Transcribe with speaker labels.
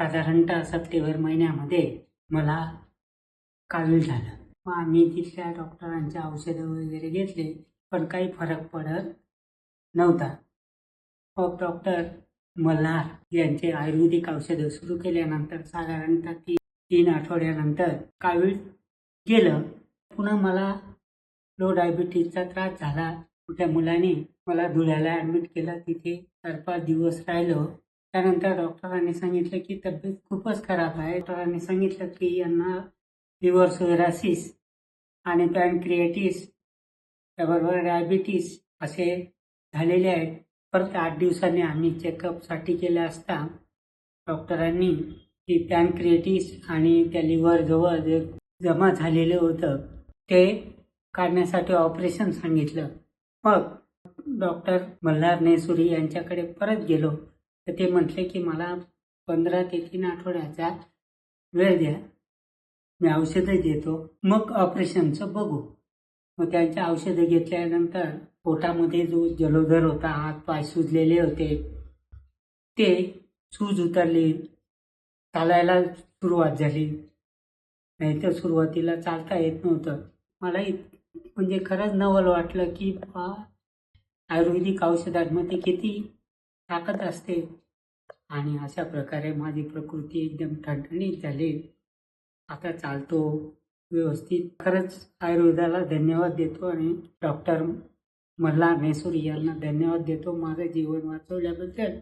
Speaker 1: साधारणतः सप्टेंबर महिन्यामध्ये मला कावीळ झालं. मग आम्ही तिथल्या डॉक्टरांचे औषधं वगैरे घेतले पण काही फरक पडत नव्हता. मग डॉक्टर मल्हार यांचे आयुर्वेदिक औषधं सुरू केल्यानंतर साधारणतः ती तीन आठवड्यानंतर कावीळ गेलं. पुन्हा मला लो डायबिटीजचा त्रास झाला. त्या मुलाने मला धुळ्याला ॲडमिट केलं तिथे चार पाच दिवस राहिलो. त्यानंतर डॉक्टरांनी सांगितलं की तब्येत खूपच खराब आहे. डॉक्टरांनी सांगितलं की यांना लिव्हर सोरासिस आणि पॅनक्रिएटिस त्याबरोबर डायबिटीस असे झालेले आहेत. परत आठ दिवसांनी आम्ही चेकअपसाठी केलं असता डॉक्टरांनी की पॅनक्रिएटिस आणि त्या लिव्हरजवळ जे जमा झालेलं होतं ते काढण्यासाठी ऑपरेशन सांगितलं. मग डॉक्टर मल्हार नेसुरी यांच्याकडे परत गेलो. तर ते म्हटले की मला पंधरा ते तीन आठवड्याचा वेळ द्या. मी औषधं देतो. मग ऑपरेशनचं बघू. मग त्यांच्या औषधं घेतल्यानंतर पोटामध्ये जो जलोदर होता हात पाय सुजलेले होते ते सूज उतरली. चालायला सुरुवात झाली. नाही तर सुरुवातीला चालता येत नव्हतं. मला म्हणजे खरंच नवल वाटलं की बा आयुर्वेदिक औषधांमध्ये किती ताकद असते. आणि अशा प्रकारे माझी प्रकृती एकदम ठणठणीत झाली. आता चालतो व्यवस्थित. खरंच आयुर्वेदाला धन्यवाद देतो आणि डॉक्टर मल्हार नेसुरी यांना धन्यवाद देतो. माझं जीवन वाचवल्याबद्दल